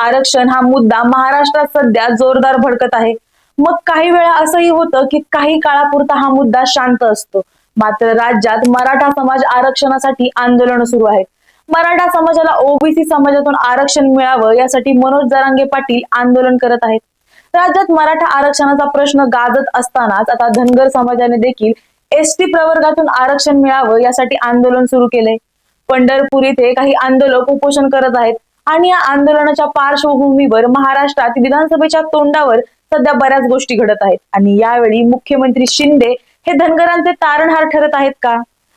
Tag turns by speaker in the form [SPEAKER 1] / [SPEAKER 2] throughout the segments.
[SPEAKER 1] आरक्षण हा मुद्दा महाराष्ट्रात सध्या जोरदार भडकत आहे. मग काही वेळा असंही होतं की काही काळापुरता हा मुद्दा शांत असतो. मात्र राज्यात मराठा समाज आरक्षणासाठी आंदोलन सुरू आहेत. मराठा समाजाला ओबीसी समाजातून आरक्षण मिळावं यासाठी मनोज जरांगे पाटील आंदोलन करत आहेत. राज्यात मराठा आरक्षणाचा प्रश्न गाजत असतानाच आता धनगर समाजाने देखील एसटी प्रवर्गातून आरक्षण मिळावं यासाठी आंदोलन सुरू केलंय. पंढरपूर इथे काही आंदोलक उपोषण करत आहेत. आणि या आंदोलनाच्या पार्श्वभूमीवर महाराष्ट्रात विधानसभेच्या तोंडावर सध्या बऱ्याच गोष्टी घडत आहेत. आणि यावेळी मुख्यमंत्री शिंदे हे धनगरांचे तारणहार ठरत आहेत का?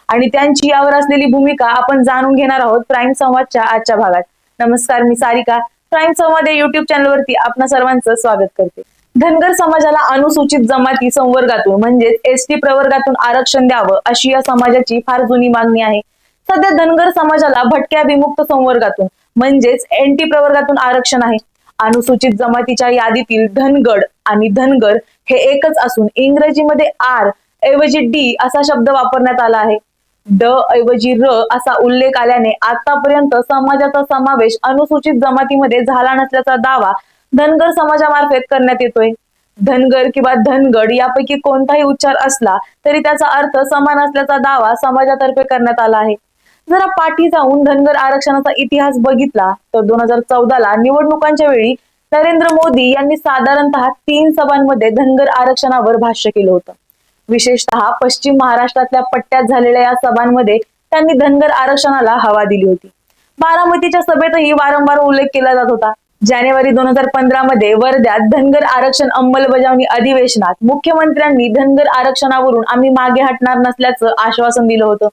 [SPEAKER 1] आणि त्यांची यावर असलेली भूमिका आपण जाणून घेणार आहोत प्राईम संवादच्या आजच्या भागात. नमस्कार मी सारिका. प्राईम संवाद या युट्यूब चॅनलवरती आपणा सर्वांचं स्वागत करते. धनगर समाजाला अनुसूचित जमाती संवर्गातून म्हणजेच एस टी प्रवर्गातून आरक्षण द्यावं अशी या समाजाची फार जुनी मागणी आहे. सध्या धनगर समाजाला भटक्या विमुक्त संवर्गातून म्हणजेच एन टी प्रवर्गातून आरक्षण आहे. अनुसूचित जमातीच्या यादीतील धनगड आणि धनगर हे एकच असून इंग्रजीमध्ये आर ऐवजी डी असा शब्द वापरण्यात आला आहे. ड ऐवजी र असा उल्लेख आल्याने आतापर्यंत समाजाचा समावेश अनुसूचित जमातीमध्ये झाला नसल्याचा दावा धनगर समाजामार्फत करण्यात येतोय. धनगर किंवा धनगड यापैकी कोणताही उच्चार असला तरी त्याचा अर्थ समान असल्याचा दावा समाजातर्फे करण्यात आला आहे. जरा पाठी जाऊन धनगर आरक्षणाचा इतिहास बघितला तर दोन हजार चौदाला निवडणुकांच्या वेळी नरेंद्र मोदी यांनी साधारणतः तीन सभांमध्ये धनगर आरक्षणावर भाष्य केलं होतं. विशेषतः पश्चिम महाराष्ट्रातल्या पट्ट्यात झालेल्या या सभांमध्ये त्यांनी धनगर आरक्षणाला हवा दिली होती. बारामतीच्या सभेतही वारंवार उल्लेख केला जात होता. जानेवारी दोन हजार पंधरा मध्ये वर्ध्यात धनगर आरक्षण अंमलबजावणी अधिवेशनात मुख्यमंत्र्यांनी धनगर आरक्षणावरून आम्ही मागे हटणार नसल्याचं आश्वासन दिलं होतं.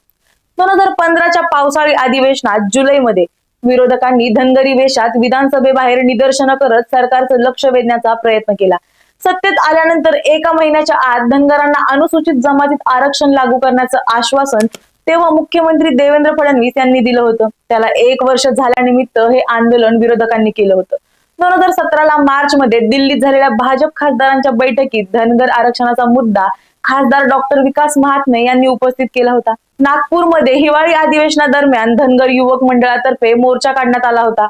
[SPEAKER 1] दोन हजार पंधराच्या पावसाळी अधिवेशनात जुलैमध्ये विरोधकांनी धनगरी वेशात विधानसभेबाहेर निदर्शनं करत सरकारचं लक्ष वेधण्याचा प्रयत्न केला. सत्तेत आल्यानंतर एका महिन्याच्या आत धनगरांना अनुसूचित जमातीत आरक्षण लागू करण्याचं आश्वासन तेव्हा मुख्यमंत्री देवेंद्र फडणवीस यांनी दिलं होतं. त्याला एक वर्ष झाल्यानिमित्त हे आंदोलन विरोधकांनी केलं होतं. दोन हजार सतराला मार्च मध्ये दिल्लीत झालेल्या भाजप खासदारांच्या बैठकीत धनगर आरक्षणाचा मुद्दा खासदार डॉक्टर विकास महात्मे यांनी उपस्थित केला होता. नागपूरमध्ये हिवाळी अधिवेशनादरम्यान धनगर युवक मंडळातर्फे मोर्चा काढण्यात आला होता.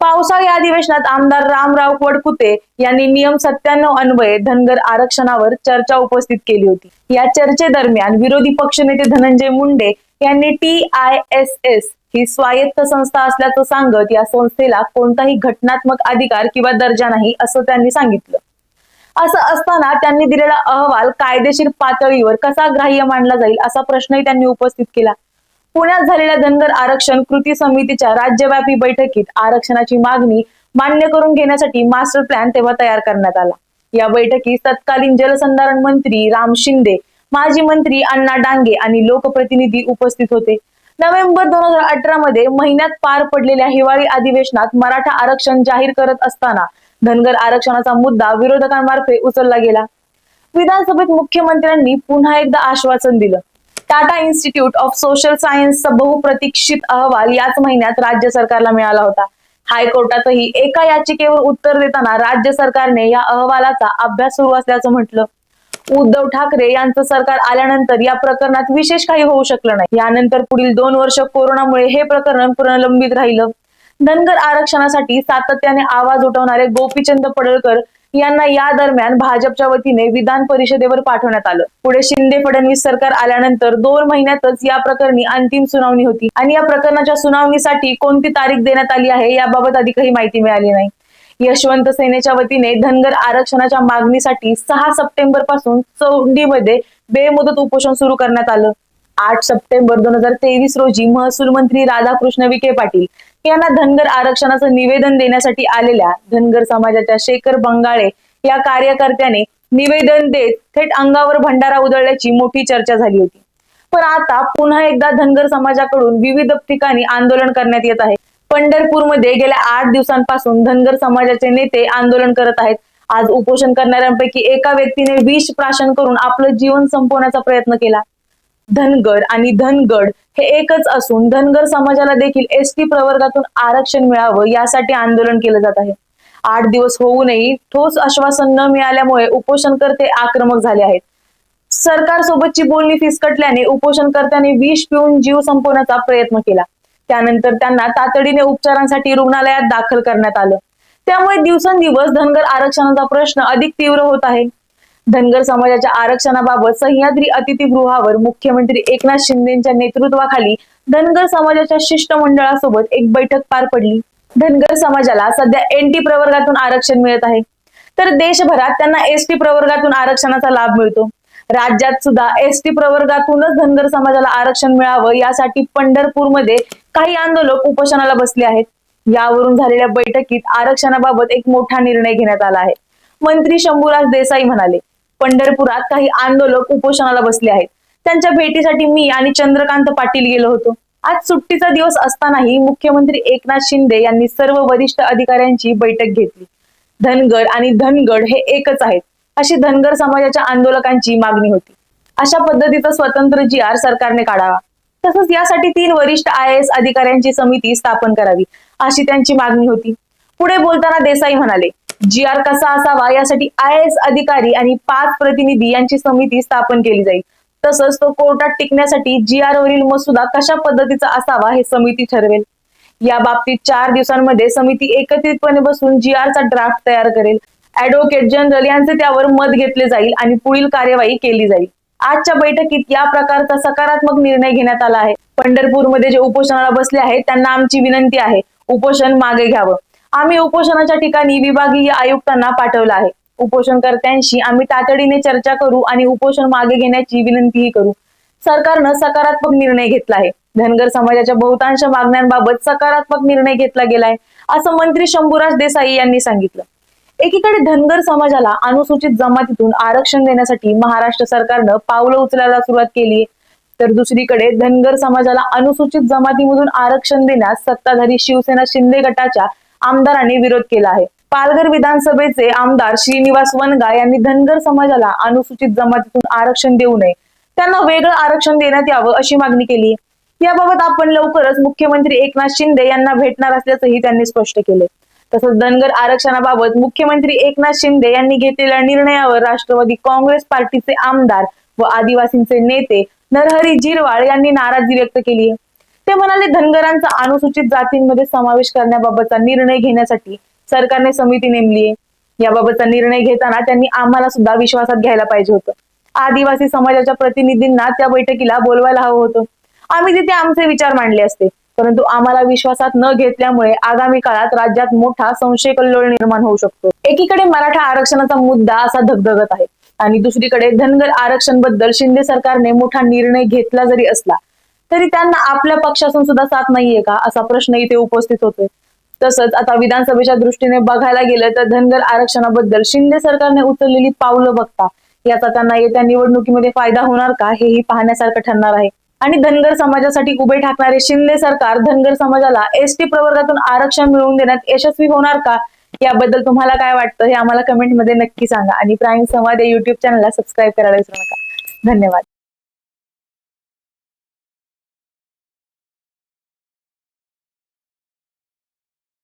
[SPEAKER 1] पावसाळी अधिवेशनात आमदार रामराव वडकुते यांनी नियम सत्त्याण्णव अन्वये धनगर आरक्षणावर चर्चा उपस्थित केली होती. या चर्चेदरम्यान विरोधी पक्षनेते धनंजय मुंडे यांनी टी आय एस एस ही स्वायत्त संस्था असल्याचं सांगत या संस्थेला कोणताही घटनात्मक अधिकार किंवा दर्जा नाही असं त्यांनी सांगितलं. असं असताना त्यांनी दिलेला अहवाल कायदेशीर पातळीवर कसा ग्राह्य मानला जाईल असा प्रश्नही त्यांनी उपस्थित केला. पुण्यात झालेल्या धनगर आरक्षण कृती समितीच्या राज्यव्यापी बैठकीत आरक्षणाची मागणी मान्य करून घेण्यासाठी मास्टर प्लॅन तेव्हा तयार करण्यात आला. या बैठकीत तत्कालीन जलसंधारण मंत्री राम शिंदे माजी मंत्री अण्णा डांगे आणि लोकप्रतिनिधी उपस्थित होते. नोव्हेंबर दोन हजार अठरा मध्ये महिन्यात पार पडलेल्या हिवाळी अधिवेशनात मराठा आरक्षण जाहीर करत असताना धनगर आरक्षणाचा मुद्दा विरोधकांमार्फे उचलला गेला. विधानसभेत मुख्यमंत्र्यांनी पुन्हा एकदा आश्वासन दिलं. टाटा इन्स्टिट्यूट ऑफ सोशल सायन्सचा बहुप्रतीक्षित अहवाल याच महिन्यात राज्य सरकारला मिळाला होता. हायकोर्टातही एका याचिकेवर उत्तर देताना राज्य सरकारने या अहवालाचा अभ्यास सुरू असल्याचं म्हटलं. उद्धव ठाकरे यांचं सरकार आल्यानंतर या प्रकरणात विशेष काही होऊ शकलं नाही. यानंतर पुढील दोन वर्ष कोरोनामुळे हे प्रकरण प्रलंबित राहिलं. धनगर आरक्षणासाठी सातत्याने आवाज उठवणारे गोपीचंद पडळकर यांना या दरम्यान भाजपच्या वतीने विधान परिषदेवर पाठवण्यात आलं. पुढे शिंदे फडणवीस सरकार आल्यानंतर दोन महिन्यातच या प्रकरणी अंतिम सुनावणी होती आणि या प्रकरणाच्या सुनावणीसाठी कोणती तारीख देण्यात आली आहे याबाबत अधिकही माहिती मिळाली नाही. यशवंत सेनेच्या वतीने धनगर आरक्षणाच्या मागणीसाठी सहा सप्टेंबरपासून चौंडीमध्ये बेमुदत उपोषण सुरू करण्यात आलं. आठ सप्टेंबर दोन हजार तेवीस रोजी महसूल मंत्री राधाकृष्ण विखे पाटील यांना धनगर आरक्षणाचं निवेदन देण्यासाठी आलेल्या धनगर समाजाच्या शेखर बंगाळे या कार्यकर्त्याने निवेदन देत थेट अंगावर भंडारा उधळल्याची मोठी चर्चा झाली होती. पण आता पुन्हा एकदा धनगर समाजाकडून विविध ठिकाणी आंदोलन करण्यात येत आहे. पंढरपूरमध्ये गेल्या आठ दिवसांपासून धनगर समाजाचे नेते आंदोलन करत आहेत. आज उपोषण करणाऱ्यांपैकी एका व्यक्तीने विष प्राशन करून आपलं जीवन संपवण्याचा प्रयत्न केला. धनगर आणि धनगड हे एकच असून धनगर समाजाला देखील एस टी प्रवर्गातून आरक्षण मिळावं यासाठी आंदोलन केलं जात आहे. आठ दिवस होऊनही ठोस आश्वासन न मिळाल्यामुळे उपोषणकर्ते आक्रमक झाले आहेत. सरकार सोबतची बोलणी फिसकटल्याने उपोषणकर्त्यांनी विष पिऊन जीव संपवण्याचा प्रयत्न केला. त्यानंतर त्यांना तातडीने उपचारांसाठी रुग्णालयात दाखल करण्यात आलं. त्यामुळे दिवसेंदिवस धनगर आरक्षणाचा प्रश्न अधिक तीव्र होत आहे. धनगर समाजाच्या आरक्षणाबाबत सह्याद्री अतिथीगृहावर मुख्यमंत्री एकनाथ शिंदेच्या नेतृत्वाखाली धनगर समाजाच्या शिष्टमंडळासोबत एक बैठक पार पडली. धनगर समाजाला सध्या एनटी प्रवर्गातून आरक्षण मिळत आहे. तर देशभरात त्यांना एसटी प्रवर्गातून आरक्षणाचा लाभ मिळतो. राज्यात सुद्धा एसटी प्रवर्गातूनच धनगर समाजाला आरक्षण मिळावं यासाठी पंढरपूरमध्ये काही आंदोलक उपोषणाला बसले आहेत. यावरून झालेल्या बैठकीत आरक्षणाबाबत एक मोठा निर्णय घेण्यात आला आहे. मंत्री शंभूराज देसाई म्हणाले पंढरपुरात काही आंदोलक उपोषणाला बसले आहेत. त्यांच्या भेटीसाठी मी आणि चंद्रकांत पाटील गेलो होतो. आज सुट्टीचा दिवस असतानाही मुख्यमंत्री एकनाथ शिंदे यांनी सर्व वरिष्ठ अधिकाऱ्यांची बैठक घेतली. धनगर आणि धनगड हे एकच आहेत अशी धनगर समाजाच्या आंदोलकांची मागणी होती. अशा पद्धतीचा स्वतंत्र जी आर सरकारने काढावा. तसंच यासाठी तीन वरिष्ठ आय एस अधिकाऱ्यांची समिती स्थापन करावी अशी त्यांची मागणी होती. पुढे बोलताना देसाई म्हणाले जी आर कसा असावा यासाठी आय एस अधिकारी आणि पाच प्रतिनिधी यांची समिती स्थापन केली जाईल. तसंच तो कोर्टात टिकण्यासाठी जी आर वरील मसुदा कशा पद्धतीचा असावा हे समिती ठरवेल. या बाबतीत चार दिवसांमध्ये समिती एकत्रितपणे बसून जी चा ड्राफ्ट तयार करेल. ऍडव्होकेट जनरल यांचे त्यावर मत घेतले जाईल आणि पुढील कार्यवाही केली जाईल. आजच्या बैठकीत या प्रकारचा सकारात्मक निर्णय घेण्यात आला आहे. पंढरपूरमध्ये जे उपोषणाला बसले आहेत त्यांना आमची विनंती आहे. उपोषण मागे घ्यावं. आम्ही उपोषणाच्या ठिकाणी विभागीय आयुक्तांना पाठवलं आहे. उपोषणकर्त्यांशी आम्ही तातडीने चर्चा करू आणि उपोषण मागे घेण्याची विनंतीही करू. सरकारनं सकारात्मक निर्णय घेतला आहे. धनगर समाजाच्या बहुतांश मागण्यांबाबत सकारात्मक निर्णय घेतला गेलाय असं मंत्री शंभूराज देसाई यांनी सांगितलं. एकीकडे धनगर समाजाला अनुसूचित जमातीतून आरक्षण देण्यासाठी महाराष्ट्र सरकारनं पावलं उचलायला सुरुवात केली तर दुसरीकडे धनगर समाजाला अनुसूचित जमातीमधून आरक्षण देण्यास सत्ताधारी शिवसेना शिंदे गटाच्या आमदारांनी विरोध केला आहे. पालघर विधानसभेचे आमदार श्रीनिवास वनगा यांनी धनगर समाजाला अनुसूचित जमातीतून आरक्षण देऊ नये. त्यांना वेगळं आरक्षण देण्यात यावं अशी मागणी केली याबाबत आपण लवकरच मुख्यमंत्री एकनाथ शिंदे यांना भेटणार असल्याचंही त्यांनी स्पष्ट केले. तसंच धनगर आरक्षणाबाबत मुख्यमंत्री एकनाथ शिंदे यांनी घेतलेल्या निर्णयावर राष्ट्रवादी काँग्रेस पार्टीचे आमदार व आदिवासींचे नेते नरहरी जिरवाळ यांनी नाराजी व्यक्त केली आहे. ते म्हणाले धनगरांचा अनुसूचित जातींमध्ये समावेश करण्याबाबतचा निर्णय घेण्यासाठी सरकारने समिती नेमली आहे. याबाबतचा निर्णय घेताना त्यांनी आम्हाला सुद्धा विश्वासात घ्यायला पाहिजे होतं. आदिवासी समाजाच्या प्रतिनिधींना त्या बैठकीला बोलवायला हवं होतं. आम्ही तिथे आमचे विचार मांडले असते. परंतु आम्हाला विश्वासात न घेतल्यामुळे आगामी काळात राज्यात मोठा संशय कल्लोळ निर्माण होऊ शकतो. एकीकडे मराठा आरक्षणाचा मुद्दा असा धगधगत आहे आणि दुसरीकडे धनगर आरक्षणबद्दल शिंदे सरकारने मोठा निर्णय घेतला जरी असला तरी त्यांना आपल्या पक्षातून सुद्धा साथ नाहीये का? असा प्रश्न इथे उपस्थित होतोय. तसंच आता विधानसभेच्या दृष्टीने बघायला गेलं तर धनगर आरक्षणाबद्दल शिंदे सरकारने उचललेली पावलं बघता याचा त्यांना येत्या निवडणुकीमध्ये फायदा होणार का? हेही पाहण्यासारखं ठरणार आहे. आणि धनगर समाजासाठी उभे ठाकणारे शिंदे सरकार धनगर समाजाला एसटी प्रवर्गातून आरक्षण मिळवून देण्यात यशस्वी होणार का? याबद्दल तुम्हाला काय वाटतं हे आम्हाला कमेंटमध्ये नक्की सांगा. आणि प्राईम संवाद या युट्यूब चॅनलला सबस्क्राईब करायला विसरू नका. धन्यवाद.